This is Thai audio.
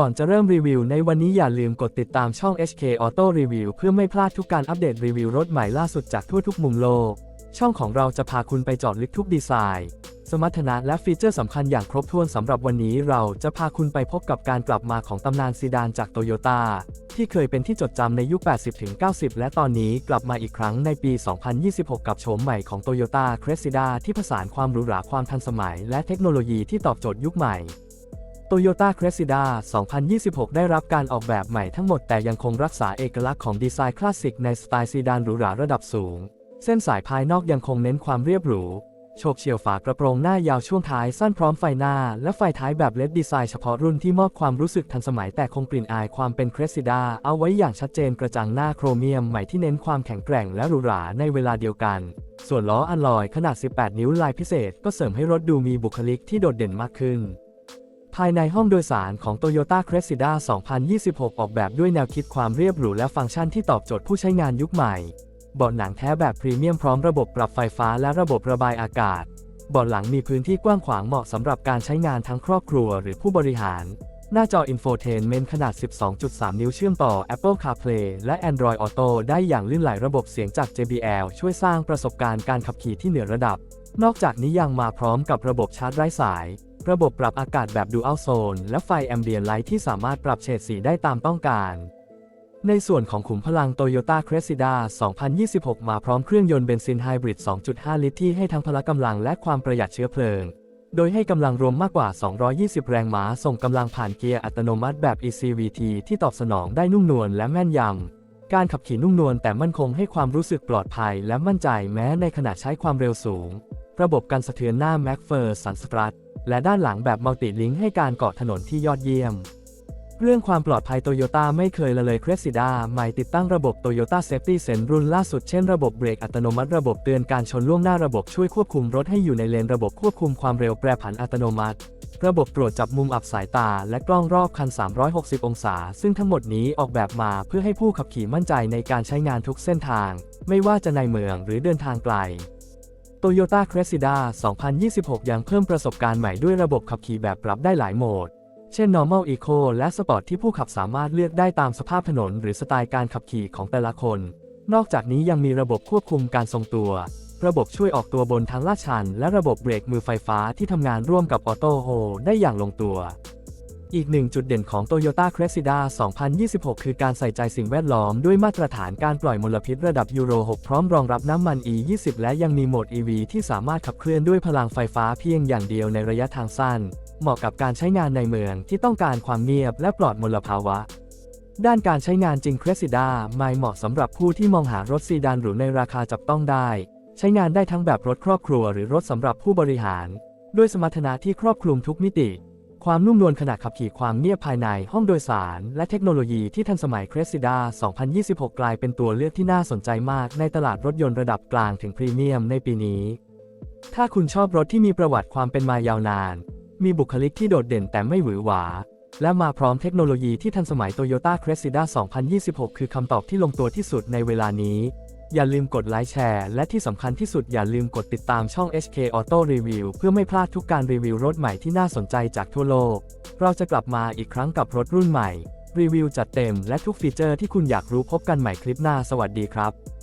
ก่อนจะเริ่มรีวิวในวันนี้อย่าลืมกดติดตามช่อง HK Auto Review เพื่อไม่พลาดทุกการอัปเดตรีวิวรถใหม่ล่าสุดจากทั่วทุกมุมโลก ช่องของเราจะพาคุณไปเจอดลึกทุกดีไซน์ สมรรถนะและฟีเจอร์สำคัญอย่างครบถ้วนสำหรับวันนี้เราจะพาคุณไปพบกับการกลับมาของตำนานซีดานจากโตโยต้าที่เคยเป็นที่จดจำในยุค 80-90 และตอนนี้กลับมาอีกครั้งในปี 2026 กับโฉมใหม่ของ Toyota Cressida ที่ผสานความหรูหราความทันสมัย และเทคโนโลยีที่ตอบโจทย์ยุคใหม่ Toyota Cressida 2026 ได้รับการออกแบบใหม่ทั้งหมดแต่ยังคงรักษาเอกลักษณ์ของดีไซน์คลาสสิกในสไตล์ซีดานหรูหราระดับสูง เส้นสายภายนอกยังคงเน้นความเรียบหรู โฉบเฉี่ยวฝากระโปรงหน้ายาวช่วงท้ายสั้นพร้อมไฟหน้า และไฟท้ายแบบเลดดีไซน์เฉพาะรุ่นที่มอบความรู้สึกทันสมัยแต่คงกลิ่นอายความเป็นครสซิดาเอาไว้อย่างชัดเจนกระจังหน้าโครเมียมใหม่ที่เน้นความแข็งแกร่งและหรูหราในเวลาเดียวกันส่วนล้ออัลลอยขนาด 18 นิ้วลายพิเศษ ก็เสริมให้รถดูมีบุคลิกที่โดดเด่นมากขึ้น ภายในห้องโดยสารของ Toyota Cressida 2026 ออกแบบด้วยแนวคิดความเรียบหรูและฟังก์ชันที่ตอบโจทย์ผู้ใช้งานยุคใหม่ เบาะหนังแท้แบบพรีเมียมพร้อมระบบปรับไฟฟ้าและระบบระบายอากาศ เบาะหลังมีพื้นที่กว้างขวางเหมาะสำหรับการใช้งานทั้งครอบครัวหรือผู้บริหาร หน้าจอ Infotainment ขนาด 12.3 นิ้วเชื่อมต่อ Apple CarPlay และ Android Auto ได้อย่างลื่นไหลระบบเสียงจาก JBL ช่วยสร้างประสบการณ์การขับขี่ที่เหนือระดับ นอกจากนี้ยังมาพร้อมกับระบบชาร์จไร้สาย ระบบปรับอากาศแบบ Dual Zone และไฟ Ambient Light ที่สามารถปรับเฉดสีได้ตามต้องการ ในส่วนของขุมพลัง Toyota Cressida 2026 มาพร้อมเครื่องยนต์เบนซินไฮบริด 2.5 ลิตรที่ให้ทั้งพละกำลังและความประหยัดเชื้อเพลิง โดยให้กำลังรวมมากกว่า 220 แรงม้า ส่งกำลังผ่านเกียร์อัตโนมัติแบบ ECVT ที่ตอบสนองได้นุ่มนวลและแม่นยำ การขับขี่นุ่มนวลแต่มั่นคงให้ความรู้สึกปลอดภัย และมั่นใจแม้ในขณะใช้ความเร็วสูง ระบบการสะเทือนหน้า m a c p h e r s u n Strut และด้านหลังแบบมัลติลิงให้การเกาะถนนที่ยอดเยี่ยม เรื่องความปลอดภัยโตโยต้าไม่เคยละเลยเครสซิด้าใหม่ติดตั้งระบบ Toyota Safety Sense รุ่นล่าสุดเช่นระบบเบรกอัตโนมัติระบบเตือนการชนล่วงหน้าระบบช่วยควบคุมรถให้อยู่ในเลนระบบควบคุมความเร็วแปรผันอัตโนมัติระบบตรวจจับมุมอับสายตา และกล้องรอบคัน 360 องศา ซึ่งทั้งหมดนี้ออกแบบมาเพื่อให้ผู้ขับขี่มั่นใจในการใช้งานทุกเส้นทาง ไม่ว่าจะในเมืองหรือเดินทางไกล Toyota Cressida 2026 ยังเพิ่มประสบการณ์ใหม่ด้วยระบบขับขี่แบบปรับได้หลายโหมด เช่น Normal Eco และ Sport ที่ผู้ขับสามารถเลือกได้ตามสภาพถนน หรือสไตล์การขับขี่ของแต่ละคน นอกจากนี้ยังมีระบบควบคุมการทรงตัว ระบบช่วยออกตัวบนทางลาดชัน และระบบเบรกมือไฟฟ้าที่ทำงานร่วมกับ Auto Hold ได้อย่างลงตัว อีกหนึ่งจุดเด่นของ Toyota Cressida 2026 คือการใส่ใจสิ่งแวดล้อมด้วยมาตรฐานการปล่อยมลพิษระดับยูโร 6 พร้อมรองรับน้ำมัน E20 และยังมีโหมด EV ที่สามารถขับเคลื่อนด้วยพลังไฟฟ้าเพียงอย่างเดียวในระยะทางสั้น เหมาะกับการใช้งานในเมืองที่ต้องการความเงียบและปลอดมลภาวะ ด้านการใช้งานจริง Cressida ไม่เหมาะสำหรับผู้ที่มองหารถซีดานหรูในราคาจับต้องได้ ใช้งานได้ทั้งแบบรถครอบครัวหรือรถสำหรับผู้บริหาร ด้วยสมรรถนะที่ครอบคลุมทุกมิติ ความนุ่มนวลขณะขับขี่ความเงียบภายในห้องโดยสาร และเทคโนโลยีที่ทันสมัย Cressida 2026 กลายเป็นตัวเลือกที่น่าสนใจมากในตลาดรถยนต์ระดับกลางถึงพรีเมียมในปีนี้ ถ้าคุณชอบรถที่มีประวัติความเป็นมายาวนาน มีบุคลิกที่โดดเด่นแต่ไม่หวือหวา และมาพร้อมเทคโนโลยีที่ทันสมัย Toyota Cressida 2026 คือคำตอบที่ลงตัวที่สุดในเวลานี้ อย่าลืมกดไลค์แชร์ และที่สำคัญที่สุดอย่าลืมกดติดตามช่อง HK Auto Review เพื่อไม่พลาดทุกการรีวิวรถใหม่ที่น่าสนใจจากทั่วโลก เราจะกลับมาอีกครั้งกับรถรุ่นใหม่ รีวิวจัดเต็มและทุกฟีเจอร์ที่คุณอยากรู้พบกันใหม่คลิปหน้าสวัสดีครับ